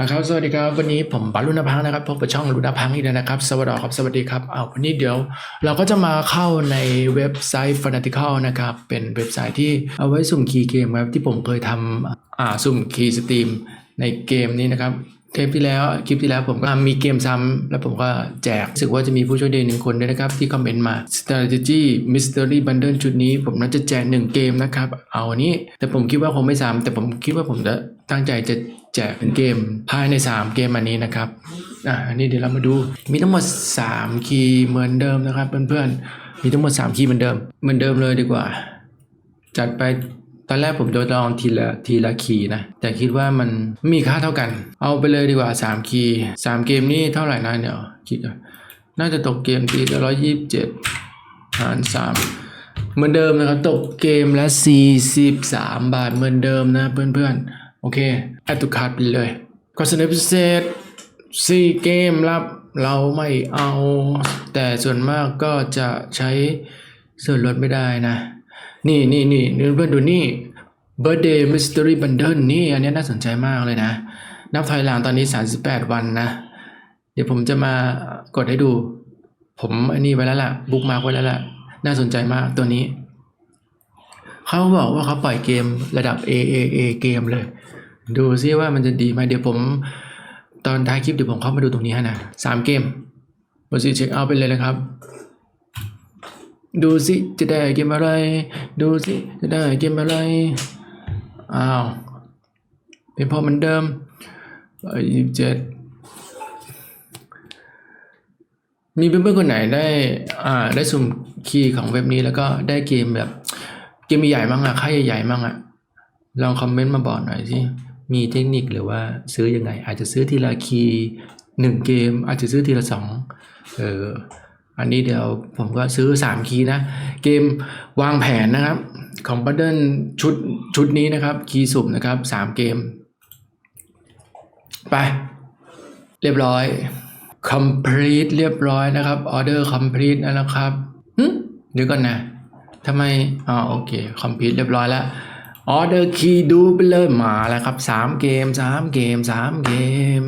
นะครับสวัสดีครับวันนี้ผมบารุณพังนะครับพบกับช่องรุณพังอีกแล้วนะครับ สวัสดีครับสวัสดีครับเอาวันนี้เดี๋ยว เราก็จะมาเข้าในเว็บไซต์ Fanatical นะครับ เป็นเว็บไซต์ที่เอาไว้สุ่มคีย์เกมครับที่ผมเคยทำอ่าสุ่มคีย์สตรีมในเกมนี้นะครับเทปที่แล้วคลิปที่แล้วผมก็มีเกมซ้ำแล้วผมก็แจกรู้สึกว่าจะมีผู้โชคดีหนึ่งคนด้วยนะครับ ที่คอมเมนต์มา strategy mystery bundle ชุดนี้ ผมน่าจะแจกหนึ่งเกมนะครับ เอาอันนี้แต่ผมคิดว่าคงไม่ซ้ำแต่ผมคิดว่าผมจะตั้งใจจะ แจกเป็นเกมภายใน 3 เกมอันนี้นะครับอะอันนี้เดี๋ยวเรามาดูมีทั้งหมด 3 คีย์เหมือนเดิมนะครับ เพื่อนๆมีทั้งหมด 3 คีย์เหมือนเดิมเหมือนเดิมเลยดีกว่า จัดไปตอนแรกผมจะลองทีละทีละคีย์นะ แต่คิดว่ามันมีค่าเท่ากัน เอาไปเลยดีกว่า 3 คีย์3เกมนี่เท่าไหร่นะเดี๋ยวคิดก่อนน่าจะตกเกมทีละร้อยยี่สิบเจ็ดหารสามเหมือนเดิมนะครับ ตกเกมละ43บาทเหมือนเดิมนะเพื่อนๆ โอเคแอดตุคาร์ดไปเลยก็เสนอพิเศษ4เกมรับเราไม่เอา แต่ส่วนมากก็จะใช้ส่วนลดไม่ได้นะ นี่นี่นี่เพื่อนๆดูนี่ Birthday Mystery Bundle นี่ อันนี้น่าสนใจมากเลยนะ นับถอยหลังตอนนี้ 38 วันนะ เดี๋ยวผมจะมากดให้ดู ผมอันนี้ไว้แล้วล่ะ บุ๊กมาไว้แล้วล่ะ น่าสนใจมากตัวนี้ เขาบอกว่าเขาปล่อยเกมระดับ A A A เกมเลย ดูซิว่ามันจะดีไหมเดี๋ยวผม ตอนท้ายคลิปเดี๋ยวผมเข้ามาดูตรงนี้ให้นะสามเกมกดสิเช็คเอาไปเลยนะครับ ดูสิจะได้เกมอะไร ดูสิจะได้เกมอะไรอ้าวเป็นพอเหมือนเดิมยี่สิบเจ็ดมีเพื่อนๆคนไหนได้อ่าได้สุ่มคีย์ของเว็บนี้แล้วก็ได้เกมแบบ เกมใหญ่ๆมั่งอะค่ายใหญ่ๆมั่งอะลองคอมเมนต์มาบอกหน่อยสิ มีเทคนิคหรือว่าซื้อยังไง อาจจะซื้อทีละคีย์หนึ่งเกม อาจจะซื้อทีละสองเอออันนี้เดี๋ยวผมก็ซื้อสามคีย์นะ เกมวางแผนนะครับ ของบัตเดิลชุดชุดนี้นะครับ คีย์สุ่มนะครับสามเกม ไป เรียบร้อย complete เรียบร้อยนะครับ order complete แล้วนะครับหึเดี๋ยวก่อนนะทำไมอ๋อโอเค complete เรียบร้อยแล้ว order key ดูไปเลยมาแล้วครับสามเกมสามเกมสามเกม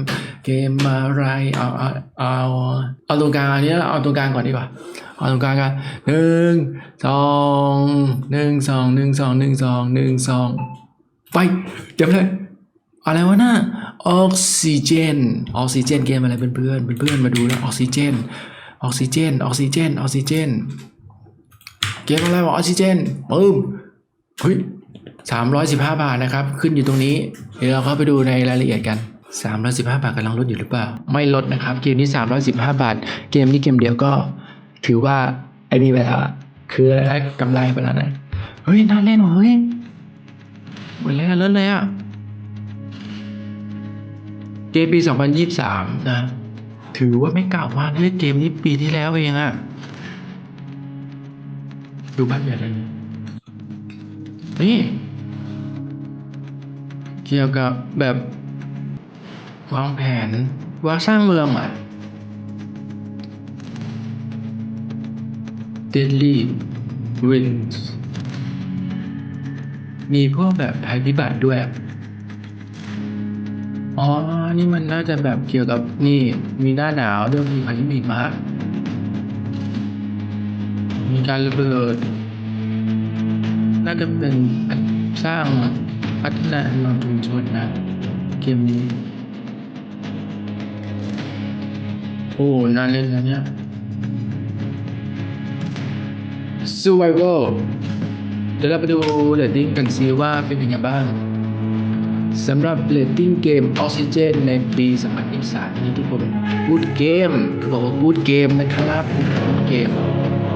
เกมอะไรเอาเอาเอาเอาตรงกลางอันนี้เอาตรงกลางก่อนดีกว่าเอาตรงกลางกันหนึ่งสองหนึ่งสองหนึ่งสองหนึ่งสองหนึ่งสองไปเดี๋ยวเลยอะไรวะน่ะออกซิเจนออกซิเจนเกมอะไรเพื่อนเพื่อนเพื่อนมาดูนะออกซิเจนออกซิเจนออกซิเจนออกซิเจนเกมอะไรวะออกซิเจนปึ้มเฮ้ย สามร้อยสิบห้าบาทนะครับ ขึ้นอยู่ตรงนี้ เดี๋ยวเราเข้าไปดูในรายละเอียดกันสามร้อยสิบห้าบาทกำลังลดอยู่หรือเปล่า ไม่ลดนะครับ เกมนี้สามร้อยสิบห้าบาท เกมนี้เกมเดียวก็ ถือว่าไอ้นี่ไปแล้วคือไรนะกำไรไปแล้วนะเฮ้ยน่าเล่นว่ะเฮ้ยเหมือนเล่นเล่นเลยอะเกมปี 2023 นะ ถือว่าไม่เก่ามากเล่นเกมนี้ปีที่แล้วเองอะดูบ้านใหญ่เลยนี่ เกี่ยวกับแบบวางแผนว่าสร้างเมืองอะ Deadly Winds มีพวกแบบภัยพิบัติด้วย อ๋อ นี่มันน่าจะแบบเกี่ยวกับนี่มีหน้าหนาวด้วยมีพายุหิมะมีการระเบิด น่าจะเป็นสร้าง พัฒนาเมืองชุมชนนะเกมนี้ โอ้น่าเล่นแล้วเนี่ย Survival เดี๋ยวเราไปดูเรตติ้งกันซิว่าเป็นยังไงบ้างสำหรับเรตติ้งเกม Oxygen ในปี 2023 นี้ทุกคนพูดเกมบอกว่าพูดเกมนะครับพูดเกม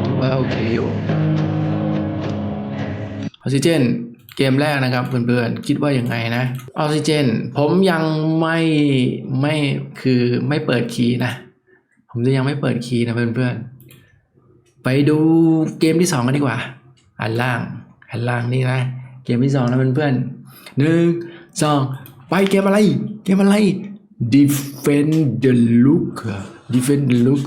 ถือว่าโอเคอยู่ Oxygen เกมแรกนะครับเพื่อนๆคิดว่ายังไงนะ Oxygen ผมยังไม่ไม่คือไม่เปิดคีย์นะ ผมจะยังไม่เปิดคีย์นะเพื่อนๆ ไปดูเกมที่สองกันดีกว่าอันล่างอันล่างนี่นะ เกมที่สองนะเพื่อนๆหนึ่งสองไปเกมอะไร เกมอะไร Defend the Look Defend the Look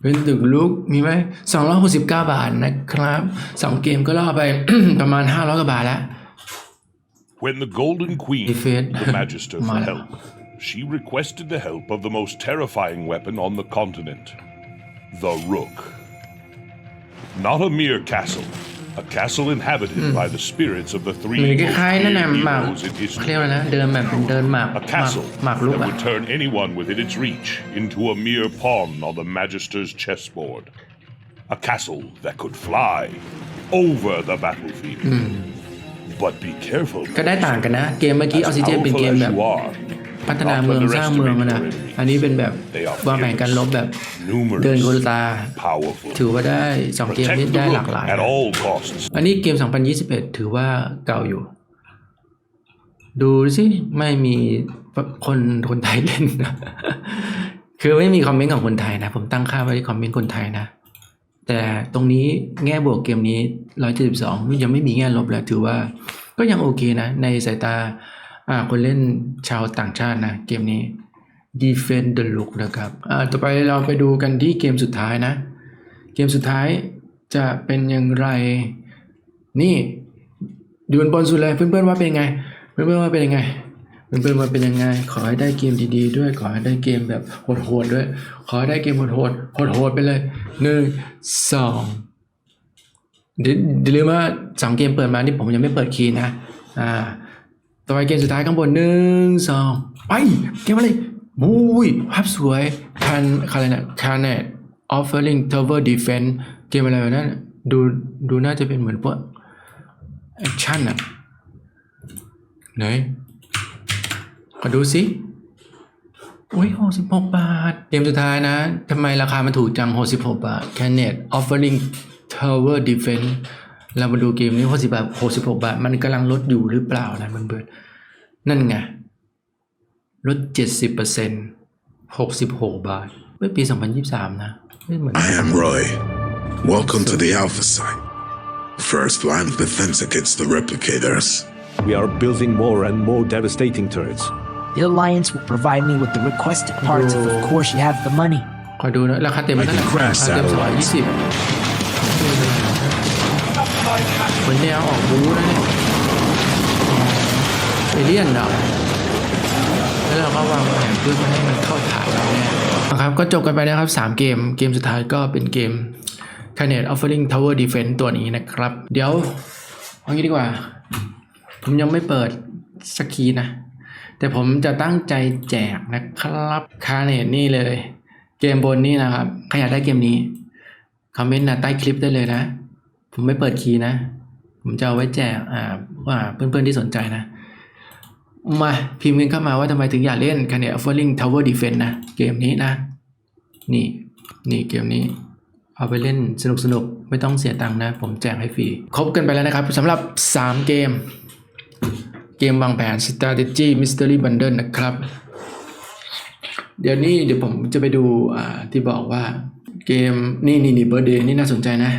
เป็นตึกลุกมีไหมสองร้อยหกสิบเก้าบาทนะครับสองเกมก็ล่อไป ประมาณห้าร้อยกว่าบาทแล้ว When the Golden Queen, Defend the Magister for Mana. Help, she requested the help of the most terrifying weapon on the continent the Rook. Not a mere castle, a castle inhabited by the spirits of the ห three รือ most คล้ายๆนั่น feared น่ะหมาก heroes in เขาเรียก history. ว่านะเดินแบบเป็นเดินหมากห A มาก castle หมากลุก that อะ would turn anyone within its reach into a mere pawn on the Magister's chessboard. A castle that could fly over the battlefield. But be careful. ก็ได้ต่างกันนะ เกมเมื่อกี้ออก As ซิเจนเป็น powerful เกม as แบบ you are, พัฒนาเมืองสร้างเมืองอะนะ อันนี้เป็นแบบวางแผนการลบแบบเดินคนละตา powerful. ถือว่าได้สองเกม Protect นี้ the ได้หลาก rook หลาย at all costs. อันนี้เกม 2021 ถือว่าเก่าอยู่ ดูสิไม่มีคนคนไทยเล่นนะคือไม่มีคอมเมนต์ของคนไทยนะ ผมตั้งค่าไว้ที่คอมเมนต์คนไทยนะ แต่ตรงนี้แง่บวกเกมนี้ 172 ยังไม่มีแง่ลบเลยถือว่าก็ยังโอเคนะ ในสายตา อ่าคนเล่นชาวต่างชาตินะเกมนี้ Defend the Look นะครับอ่าต่อไปเราไปดูกันที่เกมสุดท้ายนะ เกมสุดท้ายจะเป็นอย่างไร นี่อยู่บนบนสุดเลยเพื่อนๆว่าเป็นยังไง เพื่อนๆว่าเป็นยังไงเพื่อนๆว่าเป็นยังไง ขอให้ได้เกมดีๆ ด้วย ขอให้ได้เกมแบบโหดๆด้วย ขอให้ได้เกมโหดๆโหดๆไปเลยหนึ่งสองเดี๋ยวเดี๋ยวลืมว่าสองเกมเปิดมานี่ผมยังไม่เปิดคีย์นะ อ่า ต่อไปเกมสุดท้ายข้างบนหนึ่งสองไปเกมอะไรมุ้ยภาพสวยคันอะไรนะ Canet Offering Tower Defense เกมอะไรแบบนั้นดูดูน่าจะเป็นเหมือนพวกแอคชั่นอะไหนขอดูสิโอ้ยหกสิบหกบาท เกมสุดท้ายนะทำไมราคามันถูกจังหกสิบหกบาท Canet Offering Tower Defense เรามาดูเกมนี้หกสิบบาทหกสิบหกบาท มันกำลังลดอยู่หรือเปล่านะเพื่อนๆนั่นไงลดเจ็ดสิบเปอร์เซ็นต์หกสิบหกบาทเมื่อปีสองพันยี่สามนะไม่เหมือน I am Roy. Welcome to the Alpha site. First line of defense against the replicators. We are building more and more devastating turrets. The Alliance will provide me with the requested parts if, of course, you have the money. ขอดูนะราคาเต็มมันเท่าไหร่ I can crash ราคาเต็มสองร้อยยี่สิบ คนแนวออกบูนะเนี่ยเอเลี่ยนเหรอแล้วเราก็วางแผนเพื่อไม่ให้มันเข้าฐานเราแน่นะครับก็จบกันไปนะครับ 3 เกม เกมสุดท้ายก็เป็นเกม c a n e t Offering Tower Defense ตัวนี้นะครับ เดี๋ยวเอางี้ดีกว่า ผมยังไม่เปิดสกีนะ แต่ผมจะตั้งใจแจกนะครับคาเนตนี่เลย เกมบนนี่นะครับ ใครอยากได้เกมนี้ คอมเมนต์นะใต้คลิปได้เลยนะ ผมไม่เปิดคีย์นะ ผมจะเอาไว้แจกอ่าว่าเพื่อนๆที่สนใจนะ มาพิมพ์กันเข้ามาว่าทำไมถึงอยากเล่น c a n e t Offering Tower Defense นะ เกมนี้นะ นี่ นี่เกมนี้ เอาไปเล่นสนุกสนุกๆไม่ต้องเสียตังค์นะ ผมแจกให้ฟรี ครบกันไปแล้วนะครับสำหรับ 3 เกม เกมวางแผน strategy mystery bundle นะครับ เดี๋ยวนี้เดี๋ยวผมจะไปดูอ่าที่บอกว่าเกมนี่นี่นี่เบอร์เดย์นี่น่าสนใจนะ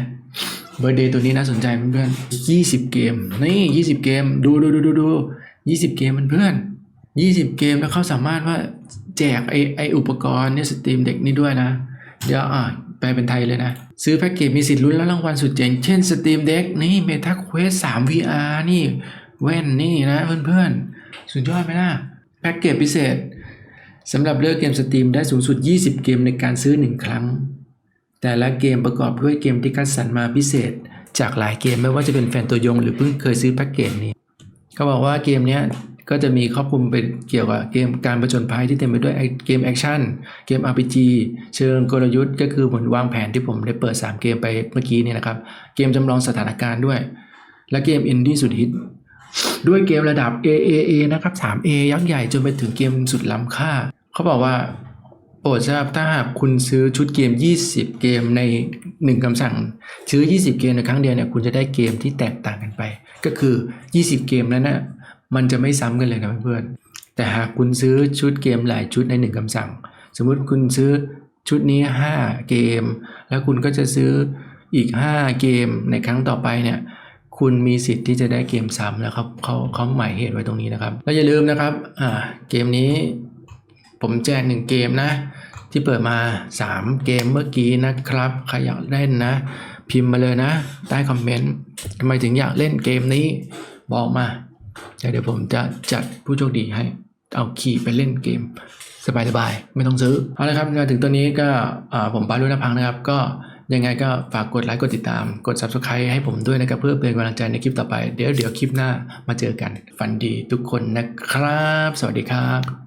เบอร์เดย์ตัวนี้น่าสนใจเพื่อนยี่สิบเกม นี่ยี่สิบเกม ดูดูดูดูดูยี่สิบเกมมันเพื่อนยี่สิบเกมแล้วเขาสามารถว่าแจกไอไออุปกรณ์เนี่ยสตรีมเด็กนี่ด้วยนะ เดี๋ยวอ่าแปลเป็นไทยเลยนะ ซื้อแพ็กเกจมีสิทธิ์ลุ้นและรางวัลสุดเจ๋ง เช่นสตรีมเด็กนี่เมทัคเควสสาม VR นี่ แว่นนี่นะเพื่อนๆ สุดยอดไหมล่ะ แพ็กเกจพิเศษสำหรับเลือกเกมสตรีมได้สูงสุด 20 เกมในการซื้อ 1 ครั้ง แต่ละเกมประกอบด้วยเกมที่คัดสรรมาพิเศษ จากหลายเกมไม่ว่าจะเป็นแฟนตัวยงหรือเพิ่งเคยซื้อแพ็กเกจนี้เขาบอกว่าเกมนี้ก็จะมีครอบคลุมเป็นเกี่ยวกับเกมการประจนภัยที่เต็มไปด้วยเกมแอคชั่นเกม RPG เชิงกลยุทธ์ก็คือเหมือนวางแผนที่ผมได้เปิด 3 เกมไปเมื่อกี้นี่นะครับ เกมจำลองสถานการณ์ด้วย และเกมอินดี้สุดฮิตด้วยเกมระดับ AAA นะครับ 3A ยักษ์ใหญ่จนไปถึงเกมสุดล้ำค่า เขาบอกว่า โปรดทราบถ้าหากคุณซื้อชุดเกม 20 เกมใน 1คำสั่ง ซื้อ 20 เกมในครั้งเดียวเนี่ยคุณจะได้เกมที่แตกต่างกันไป ก็คือ 20 เกมนั้นนะมันจะไม่ซ้ำกันเลยนะเพื่อนๆแต่หากคุณซื้อชุดเกมหลายชุดใน 1คำสั่ง สมมุติคุณซื้อชุดนี้ 5 เกม แล้วคุณก็จะซื้ออีก 5 เกมในครั้งต่อไปเนี่ยคุณมีสิทธิ์ที่จะได้เกมซ้ำนะครับเขาเขาหมายเหตุไว้ตรงนี้นะครับ แล้วอย่าลืมนะครับอ่าเกมนี้ ผมแจกหนึ่งเกมนะ ที่เปิดมา 3 เกมเมื่อกี้นะครับ ใครอยากเล่นนะ พิมพ์มาเลยนะ ใต้คอมเมนต์ทำไมถึงอยากเล่นเกมนี้ บอกมา เดี๋ยวผมจะจัดผู้โชคดีให้ เอาขี่ไปเล่นเกม สบายๆ ไม่ต้องซื้อ เอาละครับมาถึงตัวนี้ก็ผมปารุณพังนะครับ ก็ยังไงก็ฝากกดไลค์กดติดตาม กด subscribe ให้ผมด้วยนะครับ เพื่อเป็นกำลังใจในคลิปต่อไป เดี๋ยวเดี๋ยวคลิปหน้ามาเจอกัน ฝันดีทุกคนนะครับ สวัสดีครับ